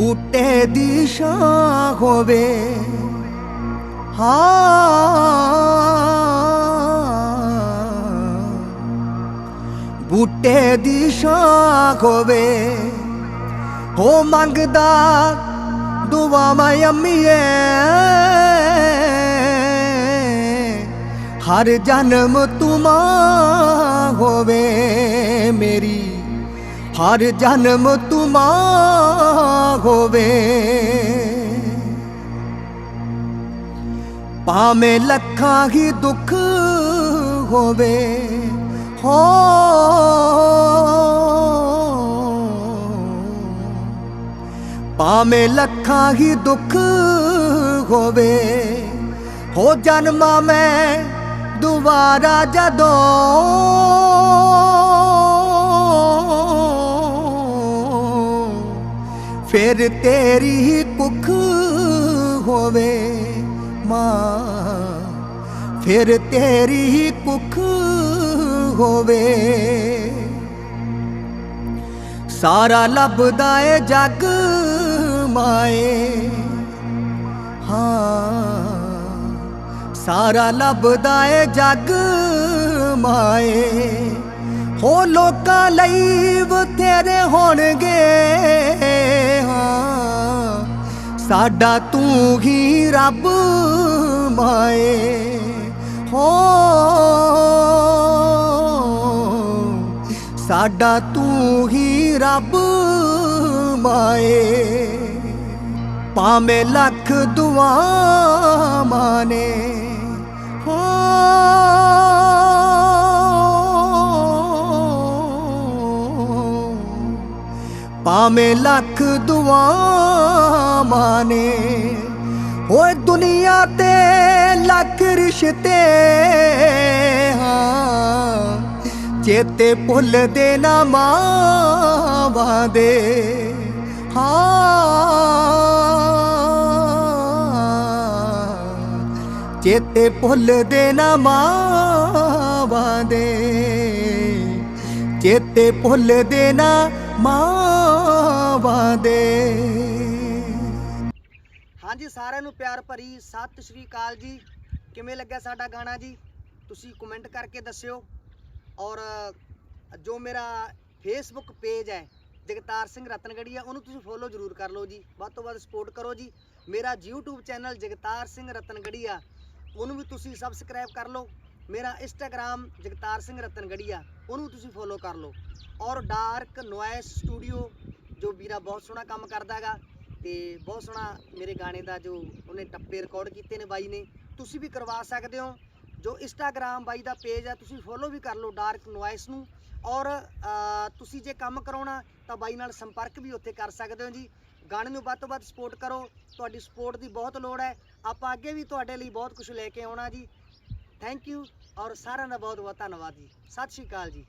ਬੂਟੇ ਦੀ ਛਾਂ ਹੋਵੇ ਹਾਂ ਬੂਟੇ ਦੀ ਛਾਂ ਹੋਵੇ ਹੋ ਮੰਗਦਾ ਦੁਆਵਾਂ ਅੰਮੀਏ ਹਰ ਜਨਮ ਤੁਮਾ ਹੋਵੇ ਮੇਰੀ ਹਰ ਜਨਮ ਤੁਮਾ ਹੋਵੇ। ਭਾਵੇਂ ਲੱਖਾਂ ਹੀ ਦੁੱਖ ਹੋਵੇ, ਹੋ। ਭਾਵੇਂ ਲੱਖਾਂ ਹੀ ਦੁੱਖ ਹੋਵੇ, ਹੋ ਜਨਮਾਂ ਮੈਂ ਦੁਬਾਰਾ ਜਦੋਂ ਫਿਰ ਤੇਰੀ ਹੀ ਕੁੱਖ ਹੋਵੇ ਮਾਂ। ਫਿਰ ਤੇਰੀ ਹੀ ਕੁੱਖ ਹੋਵੇ। ਸਾਰਾ ਲੱਭਦਾ ਏ ਜੱਗ ਮਾਏ। ਹਾਂ, ਸਾਰਾ ਲੱਭਦਾ ਏ ਜੱਗ ਮਾਏ। ਹੋ ਲੋਕਾਂ ਲਈ ਬਥੇਰੇ ਹੋਣਗੇ। ਹਾਂ ਸਾਡਾ ਤੂੰ ਹੀ ਰੱਬ ਮਾਏ। ਹੋ ਸਾਡਾ ਤੂੰ ਹੀ ਰੱਬ ਮਾਏ। ਭਾਵੇਂ ਲੱਖ ਦੁਆਵਾਂ ਨੇ ਹੋ ਭਾਵੇਂ ਲੱਖ ਦੁਆਵਾਂ ਨੇ ਓਏ ਦੁਨੀਆ ਤੇ ਲੱਖ ਰਿਸ਼ਤੇ ਹਾਂ। ਚੇਤੇ ਭੁੱਲਦੇ ਨਾ ਮਾਵਾਂ ਦੇ। ਹਾਂ। ਚੇਤੇ ਭੁੱਲਦੇ ਨਾ ਮਾਵਾਂ ਦੇ। ਚੇਤੇ ਭੁੱਲਦੇ ਨਾ ਮਾਂ ਮਾਵਾਂ ਦੇ। ਹਾਂਜੀ, ਸਾਰਿਆਂ ਨੂੰ ਪਿਆਰ ਭਰੀ ਸਤਿ ਸ਼੍ਰੀ ਅਕਾਲ ਜੀ। ਕਿਵੇਂ ਲੱਗਿਆ ਸਾਡਾ ਗਾਣਾ ਜੀ? ਤੁਸੀਂ ਕਮੈਂਟ ਕਰਕੇ ਦੱਸਿਓ। ਔਰ ਜੋ ਮੇਰਾ ਫੇਸਬੁੱਕ ਪੇਜ ਹੈ, ਜਗਤਾਰ ਸਿੰਘ ਰਤਨਗੜੀਆ, ਉਹਨੂੰ ਤੁਸੀਂ ਫੋਲੋ ਜ਼ਰੂਰ ਕਰ ਲਓ ਜੀ। ਵੱਧ ਤੋਂ ਵੱਧ ਸਪੋਰਟ ਕਰੋ ਜੀ। ਮੇਰਾ YouTube ਚੈਨਲ ਜਗਤਾਰ ਸਿੰਘ ਰਤਨਗੜੀਆ, ਉਹਨੂੰ ਵੀ ਤੁਸੀਂ ਸਬਸਕ੍ਰਾਈਬ ਕਰ ਲਓ। ਮੇਰਾ ਇੰਸਟਾਗ੍ਰam ਜਗਤਾਰ ਸਿੰਘ ਰਤਨਗੜੀਆ, ਉਹਨੂੰ ਤੁਸੀਂ ਫੋਲੋ ਕਰ ਲਓ। ਔਰ ਡਾਰਕ ਨੋਇਸ ਸਟੂਡੀਓ ਜੋ ਵੀਰਾ ਬਹੁਤ ਸੋਹਣਾ ਕੰਮ ਕਰਦਾ ਹੈਗਾ ਤੇ ਬਹੁਤ ਸੋਹਣਾ ਮੇਰੇ ਗਾਣੇ ਦਾ ਜੋ ਉਹਨੇ ਟੱਪੇ ਰਿਕਾਰਡ ਕੀਤੇ ਨੇ ਬਾਈ ਨੇ, ਤੁਸੀਂ ਵੀ ਕਰਵਾ ਸਕਦੇ ਹੋ। ਜੋ ਇੰਸਟਾਗ੍ਰam ਬਾਈ ਦਾ ਪੇਜ ਹੈ ਤੁਸੀਂ ਫੋਲੋ ਵੀ ਕਰ ਲਓ ਡਾਰਕ ਨੋਇਸ ਨੂੰ। ਔਰ ਤੁਸੀਂ ਜੇ ਕੰਮ ਕਰਾਉਣਾ ਤਾਂ ਬਾਈ ਨਾਲ ਸੰਪਰਕ ਵੀ ਉੱਥੇ ਕਰ ਸਕਦੇ ਹੋ ਜੀ। ਗਾਣੇ ਨੂੰ ਵੱਧ ਤੋਂ ਵੱਧ ਸਪੋਰਟ ਕਰੋ। ਤੁਹਾਡੀ ਸਪੋਰਟ ਦੀ ਬਹੁਤ ਲੋੜ ਹੈ। ਆਪਾਂ ਅੱਗੇ ਵੀ ਤੁਹਾਡੇ ਲਈ ਬਹੁਤ ਕੁਝ ਲੈ ਕੇ ਆਉਣਾ ਜੀ। ਥੈਂਕ ਯੂ ਔਰ ਸਾਰਿਆਂ ਦਾ ਬਹੁਤ ਬਹੁਤ ਧੰਨਵਾਦ ਜੀ। ਸਤਿ ਸ਼੍ਰੀ ਅਕਾਲ ਜੀ।